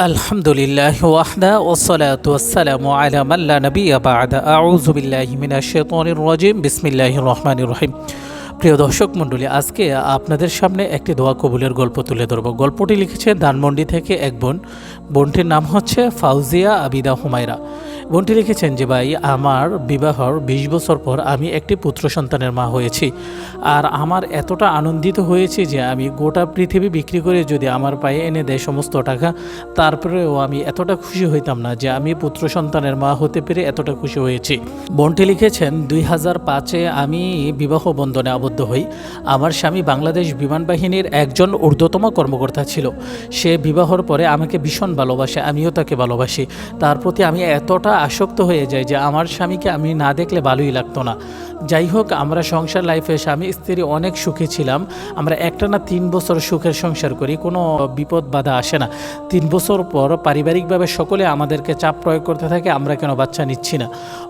الحمد لله وحده والصلاة والسلام على من لا نبي بعد. أعوذ بالله من الشيطان الرجيم. بسم الله الرحمن الرحيم. প্রিয় দর্শক মণ্ডলী, আজকে আপনাদের সামনে একটি দোয়া কবুলের গল্প তুলে ধরব। গল্পটি লিখেছে ধানমন্ডি থেকে এক বোন। বোনটির নাম হচ্ছে ফাউজিয়া আবিদা হুমায়রা। বোনটি লিখেছেন যে, ভাই, আমার বিবাহর বিশ বছর পর আমি একটি পুত্র সন্তানের মা হয়েছি। আর আমার এতটা আনন্দিত হয়েছি যে, আমি গোটা পৃথিবী বিক্রি করে যদি আমার পায়ে এনে দেয় সমস্ত টাকা, তারপরেও আমি এতটা খুশি হইতাম না যে, আমি পুত্র সন্তানের মা হতে পেরে এতটা খুশি হয়েছি। বোনটি লিখেছেন, দুই হাজার পাঁচে আমি বিবাহ বন্ধনে আবদ্ধ হই। আমার স্বামী বাংলাদেশ বিমান বাহিনীর একজন ঊর্ধ্বতম কর্মকর্তা ছিল। সে বিবাহর পরে আমাকে ভীষণ ভালোবাসে, আমিও তাকে ভালোবাসি। তার প্রতি আমি এতটা আসক্ত হয়ে যাই যে আমার স্বামীকে আমি না দেখলে ভালোই লাগতো না। যাই হোক, আমরা সংসার লাইফে স্বামী স্ত্রী অনেক সুখী ছিলাম। আমরা একটা না তিন বছর সুখের সংসার করি, কোনো বিপদ বাধা আসে না। তিন বছর পর পারিবারিকভাবে সকলে আমাদেরকে চাপ প্রয়োগ করতে থাকে, আমরা কেন বাচ্চা নিচ্ছি না?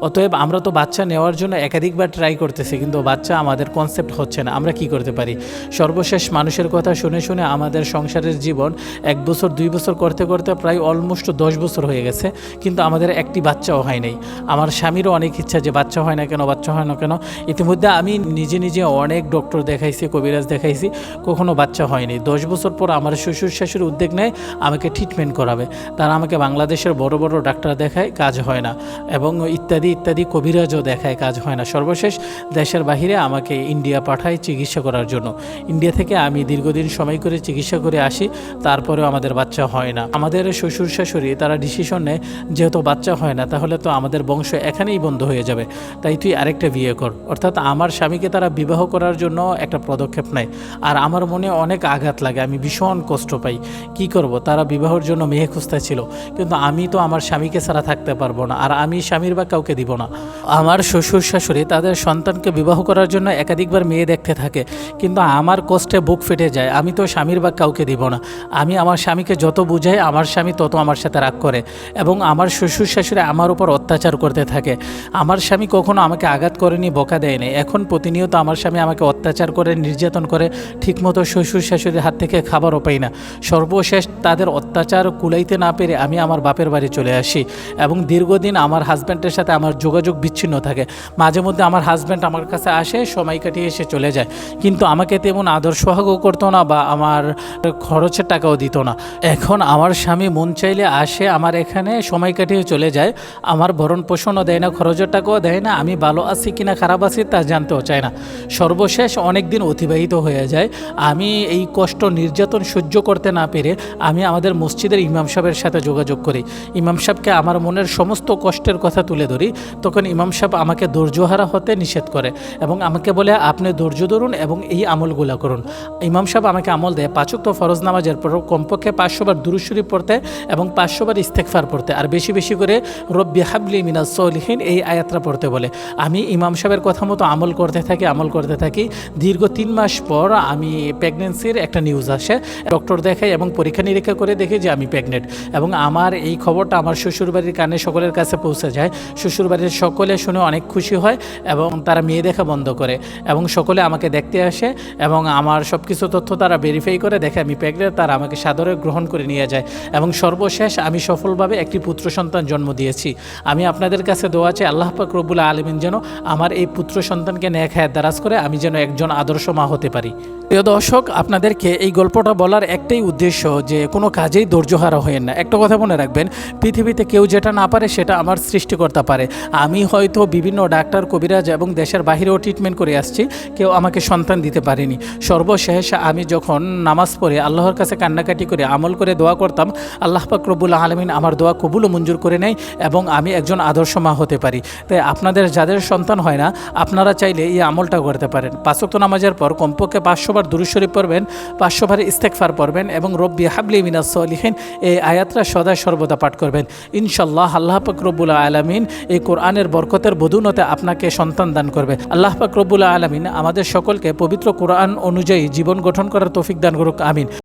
অতএব আমরা তো বাচ্চা নেওয়ার জন্য একাধিকবার ট্রাই করতেছি, কিন্তু বাচ্চা আমাদের কনসেপ্ট হচ্ছে না। আমরা কি করতে পারি? সর্বশেষ মানুষের কথা শুনে শুনে আমাদের সংসারের জীবন এক বছর, দুই বছর করতে করতে প্রায় অলমোস্ট দশ বছর হয়ে গেছে। কিন্তু আমাদের একটি বাচ্চাও হয় নাই। আমার স্বামীরও অনেক ইচ্ছা যে বাচ্চা হয় না কেন, বাচ্চা হয় না কেন। ইতিমধ্যে আমি নিজে নিজে অনেক ডক্টর দেখাইছি, কবিরাজ দেখাইছি। কখনো বাচ্চা হয়নি। দশ বছর পর আমার শ্বশুর শাশুড়ি উদ্যোগ নেয়, আমাকে ট্রিটমেন্ট করাবে। তারা আমাকে বাংলাদেশের বড় বড় ডাক্তার দেখায়, কাজ হয় না। এবং ইত্যাদি ইত্যাদি কবিরাজও দেখায়, কাজ হয় না। সর্বশেষ দেশের বাহিরে আমাকে ইন্ডিয়া পাঠায় চিকিৎসা করার জন্য। ইন্ডিয়া থেকে আমি দীর্ঘদিন সময় করে চিকিৎসা করে আসি, তারপরেও আমাদের বাচ্চা হয় না। আমাদের শ্বশুর শাশুড়ি, তারা ডিসিশন নেয়, যেহেতু বাচ্চা হয় না, তাহলে তো আমাদের বংশ এখানেই বন্ধ হয়ে যাবে। তাই তুই আরেকটা বিয়ে কর। অর্থাৎ আমার স্বামীকে তারা বিবাহ করার জন্য একটা পদক্ষেপ নেয়। আর আমার মনে অনেক আঘাত লাগে, আমি ভীষণ কষ্ট পাই। কি করব? তারা বিবাহের জন্য মেয়ে খুঁজতে ছিল। কিন্তু আমি তো আমার স্বামীকে ছাড়া থাকতে পারব না, আর আমি স্বামীর বা কাউকে দিব না। আমার শ্বশুর শাশুড়ি তাদের সন্তানকে বিবাহ করার জন্য একাধিকবার মেয়ে দেখতে থাকে। কিন্তু আমার কষ্টে বুক ফেটে যায়। আমি তো স্বামীর বা কাউকে দিব না। আমি আমার স্বামীকে যত বুঝাই, আমার স্বামী তত আমার সাথে রাগ করে। এবং আমার শ্বশুর শাশুড়ি আমার উপর অত্যাচার করতে থাকে। আমার স্বামী কখনো আমাকে আঘাত করেনি, বকা দেয়নি। এখন প্রতিনিয়ত আমার স্বামী আমাকে অত্যাচার করে, নির্যাতন করে, ঠিকমতো শ্বশুর শাশুড়ির হাত থেকে খাবারও পাই না। সর্বশেষ তাদের অত্যাচার কুলাইতে না পেরে আমি আমার বাপের বাড়ি চলে আসি। এবং দীর্ঘদিন আমার হাজব্যান্ডের সাথে আমার যোগাযোগ বিচ্ছিন্ন থাকে। মাঝে মধ্যে আমার হাজব্যান্ড আমার কাছে আসে, সময় কাটিয়ে এসে চলে যায়। কিন্তু আমাকে তেমন আদর করতো না বা আমার খরচের টাকাও দিত না। এখন আমার স্বামী মন চাইলে আসে, আমার এখানে সময় কাটিয়ে চলে যায়। আমার ভরণ পোষণও দেয় না, খরচের টাকাও দেয় না, আমি ভালো আছি কি না খারাপ আছি তা জানতেও চায় না। সর্বশেষ অনেক দিন অতিবাহিত হয়ে যায়। আমি এই কষ্ট নির্যাতন সহ্য করতে না পেরে আমি আমাদের মসজিদের ইমাম সাহেবের সাথে যোগাযোগ করি। ইমাম সাহেবকে আমার মনের সমস্ত কষ্টের কথা তুলে ধরি। তখন ইমাম সাহেব আমাকে ধৈর্যহারা হতে নিষেধ করে এবং আমাকে বলে, আপনি ধৈর্য ধরুন এবং এই আমলগুলো করুন। ইমাম সাহেব আমাকে আমল দেয় পাঁচক্ত ফরজ নামাজের পর কমপক্ষে পাঁচশোবার দুরুশরী পড়তে এবং পাঁচশোবার ইস্তেকফার পড়তে। আর বেশি বেশি করে রব্বি হাবলি মিনাজ সলিহীন এই আয়াত্রা পড়তে বলে। আমি ইমাম সাহেবের কথা মতো আমল করতে থাকি, আমল করতে থাকি। দীর্ঘ তিন মাস পর আমি প্রেগনেন্সির একটা নিউজ আসে ডক্টর দেখাই এবং পরীক্ষা নিরীক্ষা করে দেখি যে আমি প্রেগনেন্ট এবং আমার এই খবরটা আমার শ্বশুরবাড়ির কানে সকলের কাছে পৌঁছে যায়। শ্বশুরবাড়ির সকলে শুনে অনেক খুশি হয় এবং তারা মেয়ে দেখা বন্ধ করে। এবং সকলে আমাকে দেখতে আসে এবং আমার সব কিছু তথ্য তারা ভেরিফাই করে দেখে আমি প্রেগনেন্ট, তারা আমাকে সাদরে গ্রহণ করে নিয়ে যায়। এবং সর্বশেষ আমি সফলভাবে একটি পুত্র সন্তান জন্ম দিয়েছি। আমি আপনাদের কাছে দোয়া চাই, আল্লাহ পাক রব্বুল আলমিন যেন আমার এই পুত্র সন্তানকে ন্যাক হায়াত দারাজ করে আমি যেন একজন আদর্শ মা হতে পারি। প্রিয় দর্শক, আপনাদেরকে এই গল্পটা বলার একটাই উদ্দেশ্য যে কোনো কাজেই ধৈর্যহারা হয়েন না। একটা কথা মনে রাখবেন, পৃথিবীতে কেউ যেটা না পারে সেটা আমার সৃষ্টিকর্তা পারে। আমি হয়তো বিভিন্ন ডাক্তার, কবিরাজ এবং দেশের বাহিরেও ট্রিটমেন্ট করে আসছি কেউ আমাকে সন্তান দিতে পারেনি। সর্বশেষ আমি যখন নামাজ পড়ে আল্লাহর কাছে কান্নাকাটি করে আমল করে দোয়া করতাম, আল্লাহ পাক রব্বুল আলমিন আমার দোয়া কবুলও মঞ্জুর করে নেয় এবং আমি একজন আদর্শ মা হতে পারি। তাই আপনাদের যাদের সন্তান হয় না, আপনারা চাইলে এই আমলটা করতে পারেন। পাঁচক্ত নামাজের পর কমপক্ষে পাঁচশো বার দুরুশরীফ পড়বেন, পাঁচশো বার ইস্তেকফার পড়বেন এবং রব্বি হাবলি মিনাস সলিহিন এই আয়াতরা সদা সর্বদা পাঠ করবেন। ইনশাল্লাহ আল্লাহ পাক রব্বুল আলমিন এই কোরআনের বরকতের বধুনতে আপনাকে সন্তান দান করবে। আল্লাহ পাক রব্বুল আলমিন আমাদের সকলকে পবিত্র কোরআন অনুযায়ী জীবন গঠন করার তৌফিক দান করুক আমিন।